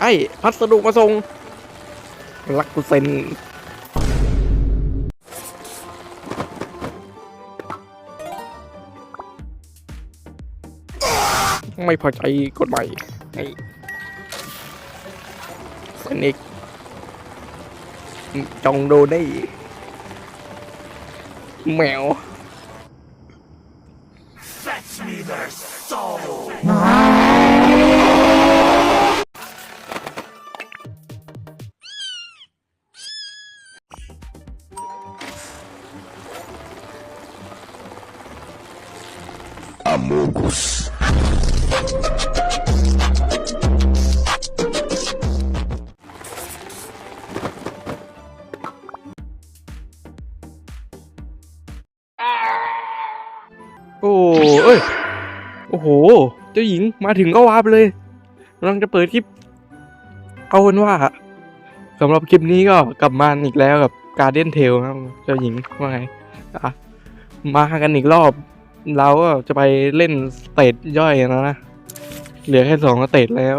ไอ้พัสดุมาส่งรักกูเซ็นไม่พอใจกฎหมายไอ้เซ็นอีกจงโดได้แมว เอ้ย โอ้โห เจ้าหญิงมาถึงก็วาร์ปเลยกำลังจะเปิดคลิป เอาเป็นว่าสำหรับคลิปนี้ก็กลับมาอีกแล้วกับการเดนเทลครับ เจ้าหญิงว่าไงอะมากันอีกรอบ เราก็จะไปเล่นสเตจย่อยแล้วนะ เหลือแค่สองสเตจแล้ว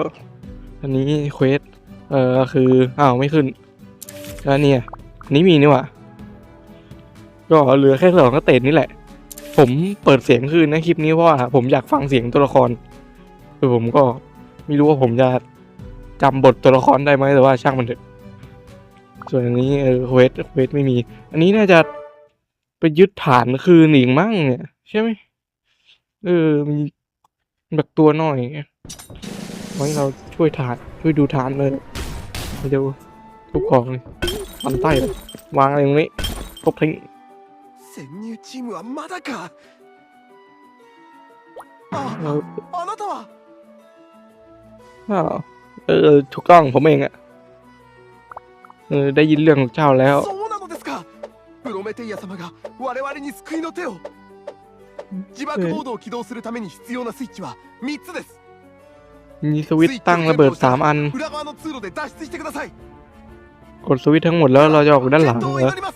อันนี้เควส เอ่อคือ อ้าว ไม่ขึ้นแล้วเนี่ยนนี้มีนี่หว่าก็เหลือแค่สองสเตจนี่แหละ ผมเปิดเสียงคืนนะคลิปนี้เพราะว่าผมอยากฟังเสียงตัวละครคือผมก็ไม่รู้ว่าผมจะจำบทตัวละครได้ไหมแต่ว่าช่างมันเถอะส่วนอันนี้เออเวสเวสไม่มี อันนี้น่าจะไปยึดฐานคืนอีกมั้งเนี่ย ใช่ไหมเออมีแบบตัวหน่อยไว้เราช่วยฐาน ช่วยดูฐานเลยไปดูทุกของเลยฟันใต้วางอะไรตรงนี้ทุบทิ้ง 潜入チームはまだかあ เรา あなたは อ้าวเออถูกต้องผมเองอะเออได้ยินเรื่องของเจ้าแล้ว そうなのですかプロメテイア様が我々に救いの手を自爆モードを起動するために必要なスイッチは3つです มีสวิตช์ตั้งระเบิดสามอัน 裏側の通路で脱出してください กดสวิตช์ทั้งหมดแล้วเราจะออกด้านหลัง 健闘を เหรอ 祈ります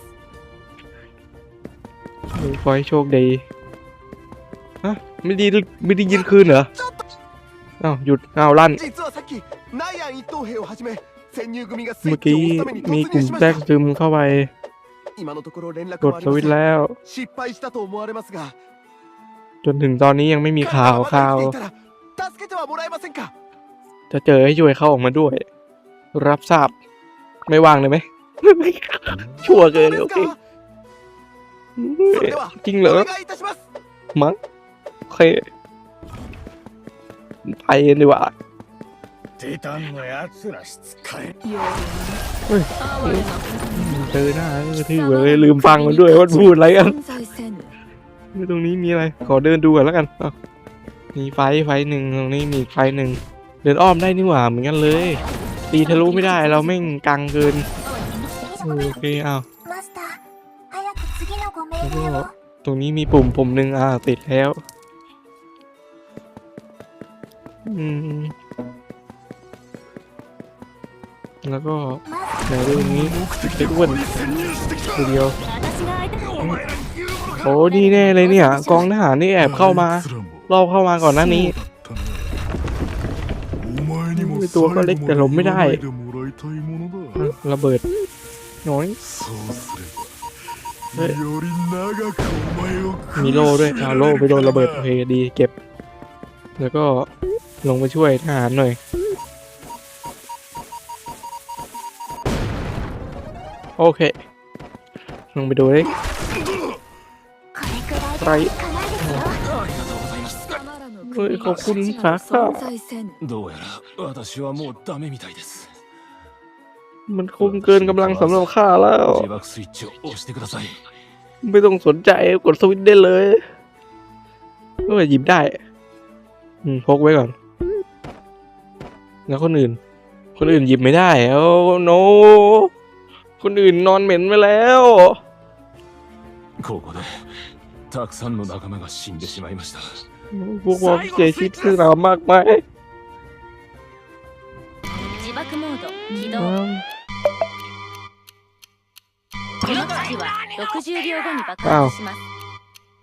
เออ ขอให้โชคดีฮะไม่ดีไม่ได้ยินคืนเหรออ้าวหยุดอ้าวลั่นเมื่อกี้มีกลุ่มแทรกซึมเข้าไปกดสวิตแล้ว จนถึงตอนนี้ยังไม่มีข่าวข่าว จะเจอให้ช่วยเข้าออกมาด้วย รับทราบ ไม่ว่างเลยไหม ชั่วเกินโอเค それでは จริงเหร お อ 願いいたします มั้งโอเค ไปกันดีกว่า テタンのやつらしつかえ เจอหน้าก็กระทืบเลยลืมฟังมันด้วยว่าพูดอะไรกันตรงนี้มีอะไร ขอเดินดูก่อนแล้วกันอ้าวมีไฟไฟหนึ่งตรงนี้มีอีกไฟหนึ่งเดินอ้อมได้นี่หว่าเหมือนกันเลย ตีทะลุไม่ได้เราแม่งกังเกินเออโอเคอ้า แล้วก็ตรงนี้มีปุ่มปุ่มหนึ่งอ่าติดแล้ว อืม แล้วก็ไหนดูตรงนี้ติดอ้วนทีเดียว โอ้นี่แน่เลยเนี่ย กองทหารนี่แอบเข้ามารอบเข้ามาก่อนหน้านี้ตัวก็เล็กแต่ล้มไม่ได้ ระเบิดน้อย มีโล่ด้วยเอาโล่ไปโดนระเบิดโอเคดีเก็บ แล้วก็ลงไปช่วยทหารหน่อย โอเค ลงไปดูเลย これくらいでいいかないですよเฮ้ยขอบคุณขาข้า どうやら私はもうダメみたいです มันคุ้มเกินกำลังสำหรับข้าแล้ว 自爆スイッチを押してください ไม่ต้องสนใจกดสวิตช์ได้เลยเออหยิบได้ อืมพกไว้ก่อน แล้วคนอื่น คนอื่นหยิบไม่ได้โอ้โน คนอื่นนอนเหม็นไปแล้ว ここでたくさんの仲間が死んでしまいました พวกเราเสียชีวิตซึ่งเรามากมาย 自爆モード起動 この機器は60秒後に爆発します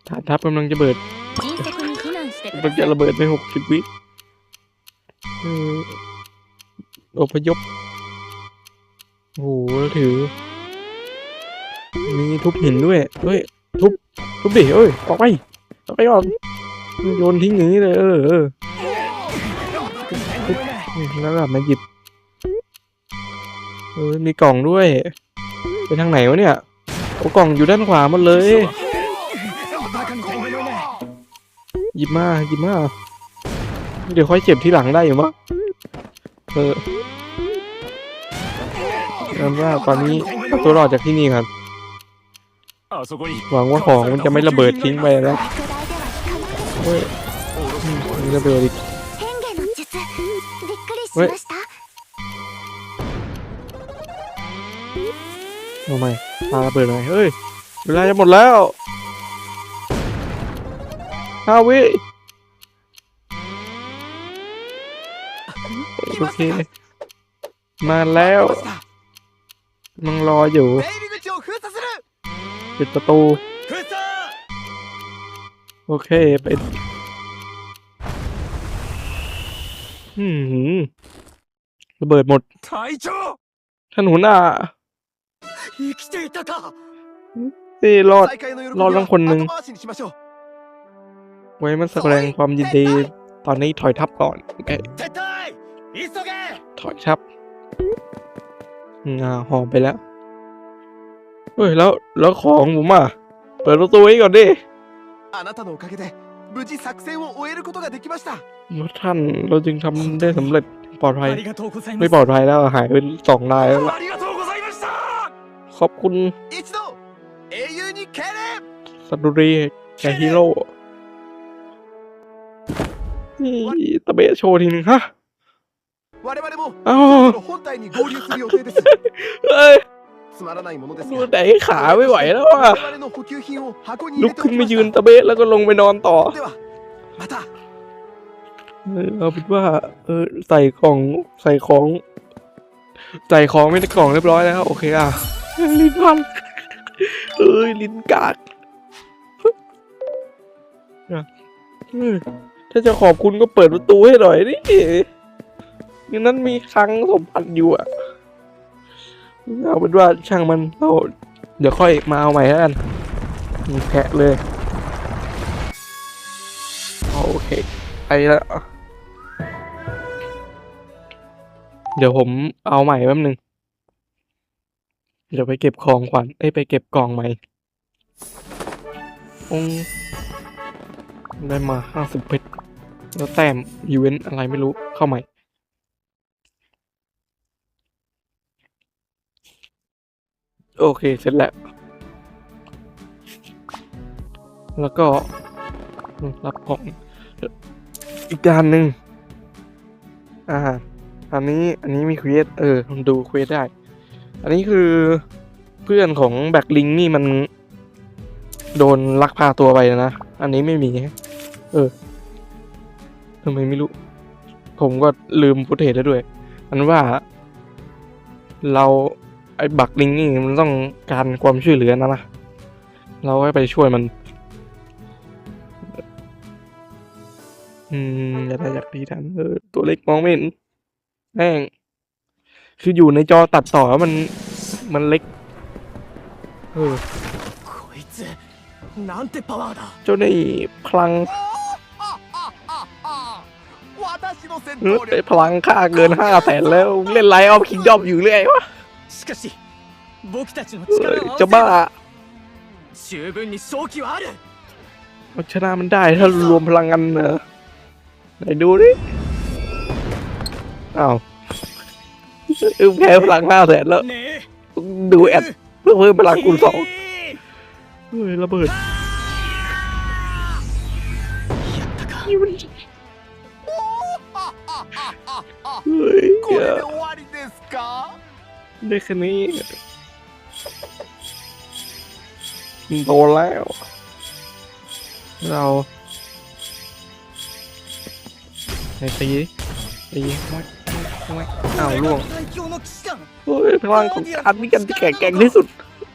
ฐานทัพกำลังจะเบิด 迅速に避難してく มัน だ จะ さい ระเบิดในหกสิบวิเออ อพยพโอ้โหแล้วถือ มีทุบหินด้วยเฮ้ย ทุบ ทุบดิเอ้ย ออกไป ออกไปก่อนโยนทิ้งอย่างนี้เลย เออเออทุบแล้วก็มาหยิบ เออ มีกล่องด้วย ไปทางไหนวะเนี่ยโอ้กล่องอยู่ด้านขวาหมดเลย หยิบมาหยิบมา เดี๋ยวค่อยเจ็บที่หลังได้อยู่มั้งเออนันว่าตอนนี้ตัวรอดจากที่นี่ครับ หวังว่าของมันจะไม่ระเบิดทิ้งไปแล้วเฮ้ยระเบิดอีกเฮ้ย ทำไมปาระเบิดอะไรเฮ้ย เวลาจะหมดแล้วห้าวิโอเค มาแล้วมึงรออยู่ ปิดประตู โอเคไปอืมระเบิดหมดท่านหัวหน้า 生きていたか เอ้ยรอด 再会の喜び รอดทั้งคนหนึ่ง 後回しにしましょう ไว้มันแสดงความยินดี ตอนนี้ถอยทับก่อนโอเค 撤退急げ ถอยทับอืมอ่าหอมไปแล้ว เฮ้ย แล้ว แล้วของผมอ่ะ เปิดประตูให้ก่อนดิ あなたのおかげで無事作戦を終えることができました เพราะท่านเราจึงทำได้สำเร็จปลอดภัย ありがとうございま ไม่ す ปลอดภัยแล้วหายไปสองรายแล้วล่ะ ขอบคุณสัตว์รีแกฮีโร่นี่ตะเบะโชว์ทีหนึ่งฮะเอาเอ้ยดูแต่ขาไม่ไหวแล้วอะลุกขึ้นมายืนตะเบะแล้วก็ลงไปนอนต่อเราคิดว่า เออใส่ของใส่ของ ใส่ของไม่ในกล่องเรียบร้อยแล้ว โอเคอะ ลิ้นพันเอ้ยลิ้นกากอะเออถ้าจะขอบคุณก็เปิดประตูให้หน่อยดิอย่างนั้นมีครั้งสมพันธ์อยู่อะเอาเป็นว่าช่างมันเราเดี๋ยวค่อยมาเอาใหม่แล้วกันแกะเลย โอเคไปแล้วเดี๋ยวผมเอาใหม่แป๊บนึง เดี๋ยวไปเก็บของขวัญเอ้ยไปเก็บกล่องใหม่องได้มาห้าสิบเพชรแล้วแต้มอีเวนต์อะไรไม่รู้เข้าใหม่ โอเค เสร็จแล้ว แล้วก็รับของอีกด้านหนึ่งอ่าอันนี้อันนี้มีเควสเออ ดูเควสได้ อันนี้คือเพื่อนของแบ็คลิงนี่มัน โดนลักพาตัวไปนะ อันนี้ไม่มี เออทำไมไม่รู้ ผมก็ลืมฟุตเทจแล้วด้วยอันว่า เราไอ้บักลิงนี่มันต้องการความช่วยเหลือนะนะเราก็ไปช่วยมัน อืมอย่าได้อยากดีทันเออตัวเล็กมองไม่เห็นแม่ง คืออยู่ในจอตัดต่อมันมันเล็กเออเจ้าได้พลังเตะพลังค่าเกินห้าแสนแล้วเล่นไลออฟคิงดอมอยู่เรื่อยวะจะบ้าเอาชนะมันได้ถ้ารวมพลังกันเนอะไหนดูดิอ้าว อึมแค่พลังห้าแสนแล้ว ดูแอดเพื่อเพิ่มพลังคูณสองเฮ้ยระเบิดเฮ้ยเด็กคนนี้โตแล้ว เราในตีตีวัด ไหมอ้าวล่วงเฮ้ยพลังของการนี่กันที่แข็งแกร่งที่สุด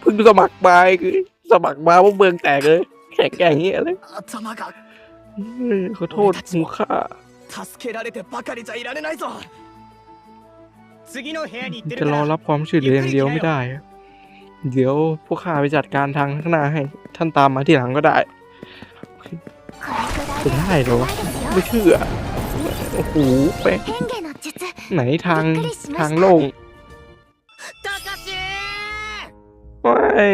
เพิ่งสมัครไปคือ สมัครมาว่าเมืองแตกเลย แข่งแกร่งเงี้ยเลยขอโทษมูค่าจะรอรับความช่วยเหลืออย่างเดียวไม่ได้ เดี๋ยวพวกข้าไปจัดการทางข้างหน้าให้ ท่านตามมาที่หลังก็ได้เป็ได้หรอ ไม่เชื่อ โอ้โหแป้ง ไหนทางทางลงไอ้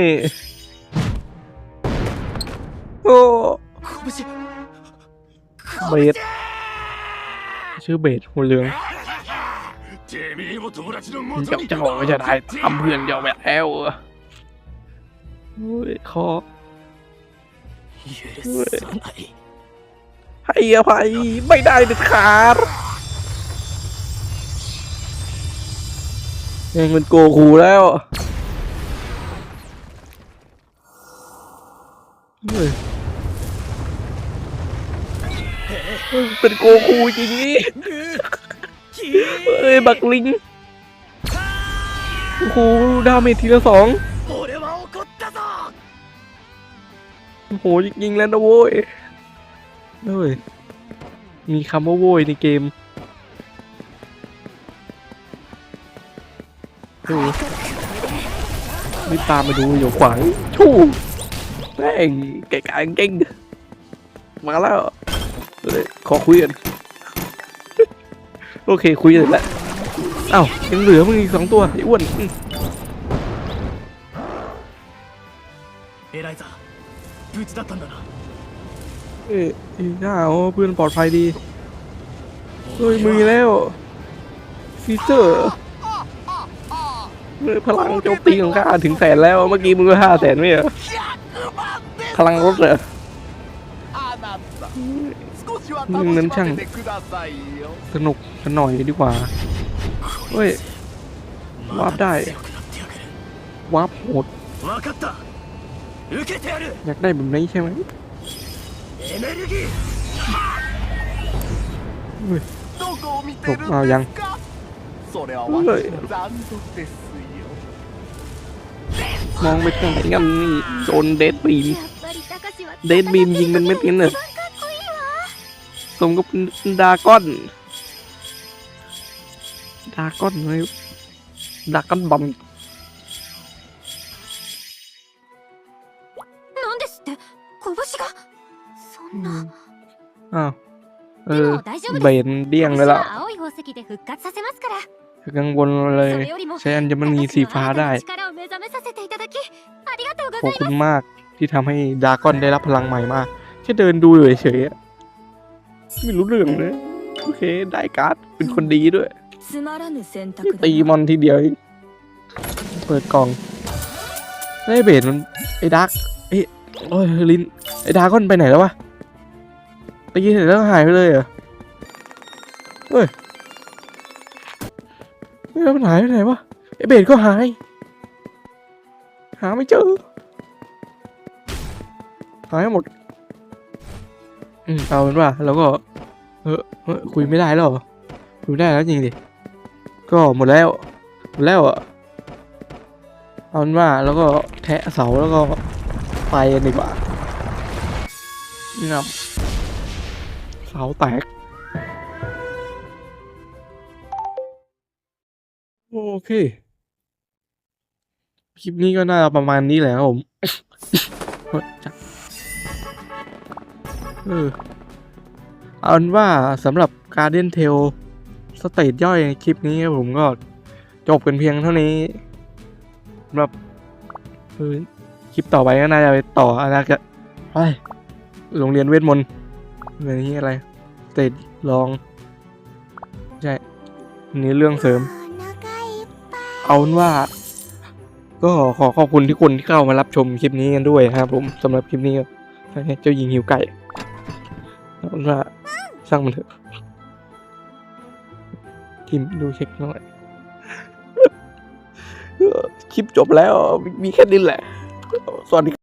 โอ้เบดชื่อเบดหัวเรืองเจ้าเจ้าไม่จะได้ทำเพื่อนเจ้าแบบแอลอุ้ยคอให้อภัยไม่ได้เด็ดขาด ยังเป็นโกคูแล้วเป็นโกคูจริงนี่เฮ้ย บักลิงโอ้โหดาเมจทีละสองโอ้โหยิงแล้วนะโว้ยเฮ้ยมีคำว่าโว้ยในเกม ดูรีบตามมาดูอยู่ขวางชู้แม่งแก่งเก่งมาแล้วเลยขอคุยกันโอเคคุยเลแล้วเอ้ายังเหลือมึงอีกสองตัวไอ้อ้วนเอไรจ้ะบูจิดัตันดานะเอ้ยน่าโอ้เพื่นปลอดภัยดีเฮ้ยมือแล้วฟีเจอร์ พลังโจมตีของข้าถึงแสนแล้วเมื่อกี้มึงก็ห้าแสนไม่เหรอพลังรถเหรอนั้นช่างสนุกสนหน่อยดีกว่าเฮ้ยวาร์ปได้วาร์ปโหดอยากได้แบบนี้ใช่ไหมตกเอายัง それは私の残像ですよ มองไปทางไหนกันนี่โดนเดดบีม やっぱり高志は เดดบีมยิงเป็นเม็ดกันเนอะสมกับเป็นดรากอน ดรากอนเลยดรากอนบอม なんですって拳がそんな อ้าวเอ で อ も大丈夫 เบ です นเดี้ยงเลย 私 ล่ะ は青い宝 石で復活させますから กังวลเลย それよりも ใช้อัญมณีสีฟ้าได้ 私の新たな力を目覚めさせていただきありがとう ขอบ ござい คุ ま ณ す มากที่ทำให้ดรากอนได้รับพลังใหม่มาแค่เดินดูอยู่เฉยๆอะไม่รู้เรื่องเลยโอเค ได้การ์ดเป็นคนดีด้วย つまらぬ選択 ตีมอนทีเดียวเองเปิดกล่องแล้วไอ้เบสมันไอ้ดาร์กเอ้ยโอ้ยลินไอ้ดาร์กอนไปไหนแล้ววะตีเสร็จแล้วหายไปเลยเหรอเฮ้ยไม่ แล้วมันหายไปไหนวะไอเบสก็หาย หาไม่เจอ หายหมด อืมเอาเป็นว่าเราก็เออเออคุยไม่ได้แล้วคุยไได้แล้วจริงดิ ก็หมดแล้ว หมดแล้วอะ เอาเป็นว่าแล้วก็แทะเสาแล้วก็ไปกันดีกว่างับเสาแตก โอเค คลิปนี้ก็น่าประมาณนี้แหละครับผมเออเาเป็นว่าสำหรับการเดนเทลสเตจย่อยในคลิปนี้ผมก็จบกันเพียงเท่านี้สำหรับคลิปต่อไปก็น่าจะไปต่ออนาคตไปโรงเรียนเวทมนต์อะไรนี้อะไร สเตจลอง ใช่ นี่เรื่องเสริม เอาเป็นว่า ก็ขอขอบคุณทุกคนที่เข้ามารับชมคลิปนี้กันด้วยนะครับผมสำหรับคลิปนี้ก็เจ้าหญิงหิวไก่เอาเป็นว่าสร้างมันเถอะทีมดูเช็คหน่อยคลิปจบแล้วมีแค่นี้แหละ สวัสดี